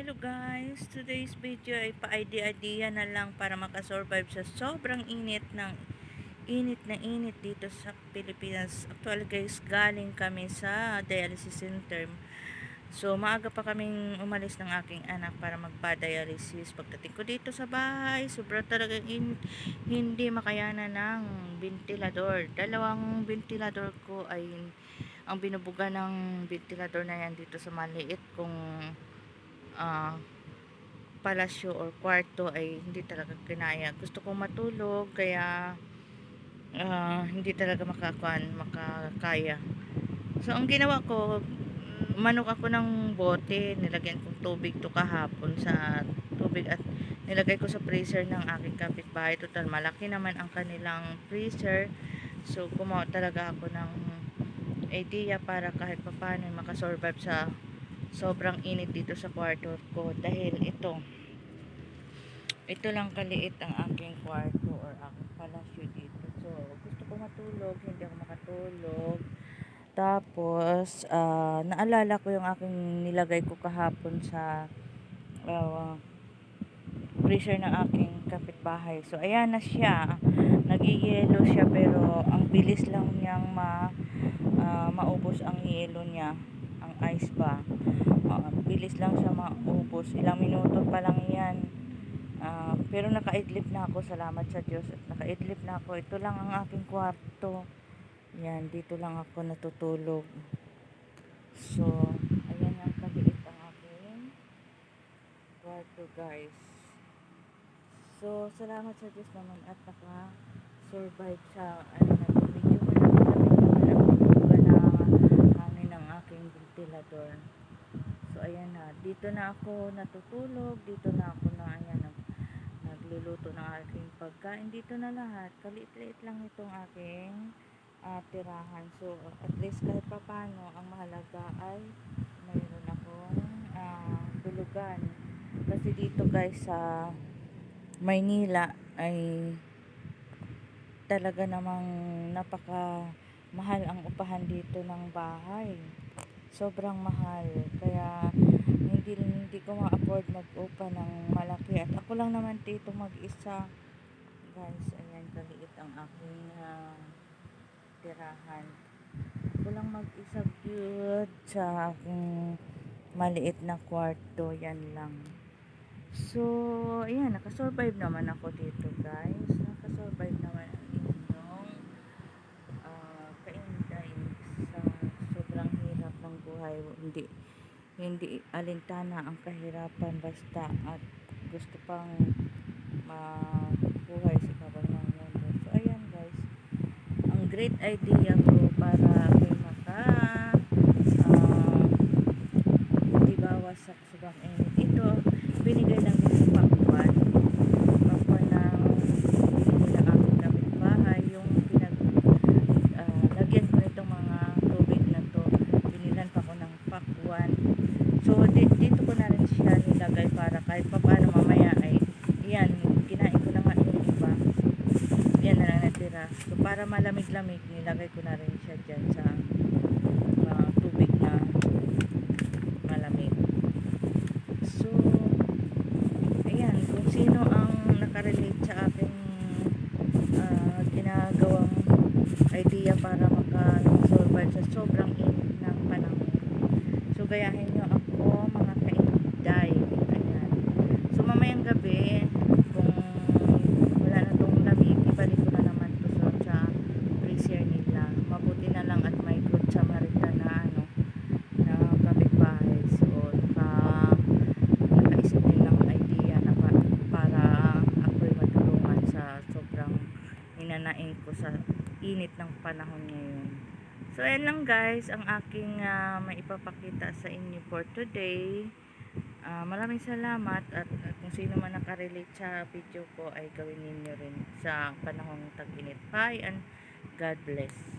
Hello guys, today's video ay pa-idea-idea na lang para makasurvive sa sobrang init ng init na init dito sa Pilipinas. Actually guys, galing kami sa dialysis center. So maaga pa kaming umalis ng aking anak para magpa-dialysis. Pagdating ko dito sa bahay, sobra talaga in, hindi makayanan ng ventilador. Dalawang ventilador ko ay ang binubuga ng ventilador na yan dito sa maliit kung ah, palasyo or kwarto ay hindi talaga kinaya. Gusto kong matulog kaya ah, hindi talaga makakuan, makakaya. So ang ginawa ko, manok ako ng bote, nilagyan kong tubig to kahapon sa tubig at nilagay ko sa freezer ng aking kapitbahay. Total malaki naman ang kanilang freezer. So gumawa talaga ako ng idea para kahit papaano makasurvive sa sobrang init dito sa kwarto ko dahil ito. Ito lang kaliit ang aking kwarto or aking palasyo dito. So gusto ko matulog hindi ako makatulog. Tapos ah, naalala ko yung aking nilagay ko kahapon sa ah, freezer ng aking kapitbahay. So ayan na siya. Nagiyelo siya pero ang bilis lang niyang ma ah, maubos ang yelo niya ang ice ba Ah, bilis lang siya maubos. Ilang minuto pa lang yan. Ah, pero nakaidlip na ako. Salamat sa Diyos at nakaidlip na ako. Ito lang ang aking kwarto. Yan dito lang ako natutulog. So ayan ang kaliit ang aking kwarto guys. So salamat sa Diyos naman at naka survive sa ano na to medyo malamig-lamig naman ang hangin ng aking ventilador So ayan na, dito na ako natutulog, dito na ako na ayan nag, nagluluto ng aking pagkain. Dito na lahat, kaliit-liit lang itong aking ah, tirahan. So at least kahit papano, ang mahalaga ay mayroon akong ah, tulugan. Kasi dito guys sa Maynila ay talaga namang napaka mahal ang upahan dito ng bahay sobrang mahal kaya ko ma-afford mag-upa ng malaki. At ako lang naman dito mag-isa. Guys ayan kaliit ang aking ah, tirahan. Ako lang mag-isa good sa aking maliit na kwarto. Yan lang. So ayan nakasurvive naman ako dito guys. Nakasurvive naman ang inyong ah, kainday sa sobrang hirap ng buhay. Hindi hindi alintana ang kahirapan basta at gusto pang mabuhay sa mundo so ayan guys. Ang great idea ko para ako'y maka ah, hindi bawas sa sobrang init ito binigay lang din sa pakwan pakwan ng binigay ng aking kapitbahay yung pinag ah, lagyan ko nitong mga tubig na to binilan pa ko ng pakwan so di- dito ko na rin siya nilagay para kahit pa paano mamaya ay yan kinain ko na nga yung iba. Yan na lang natira. So para malamig-lamig nilagay ko na rin siya dyan sa mga tubig na malamig. So ayan kung sino ang nakarelate sa aking ah, ginagawang idea para maka-survive sa sobrang init ng panahon. So, gayahin nyo ako mga kainday. Ayan. So, mamayang gabi, kung wala na tong lamig, ibalik ko na naman to sa, sa freezer nila. Mabuti na lang at may good Samaritan na ano, na kapitbahay. So, naka, nakaisip din ng idea na pa, para ako'y matulungan sa sobrang hinanain ko sa init ng panahon ngayon. So, ayan lang guys, ang aking ah, maipapakita sa inyo for today. Ah, maraming salamat at, at kung sino man nakarelate sa video ko ay gawin ninyo rin sa panahong tag-init. Bye and God bless.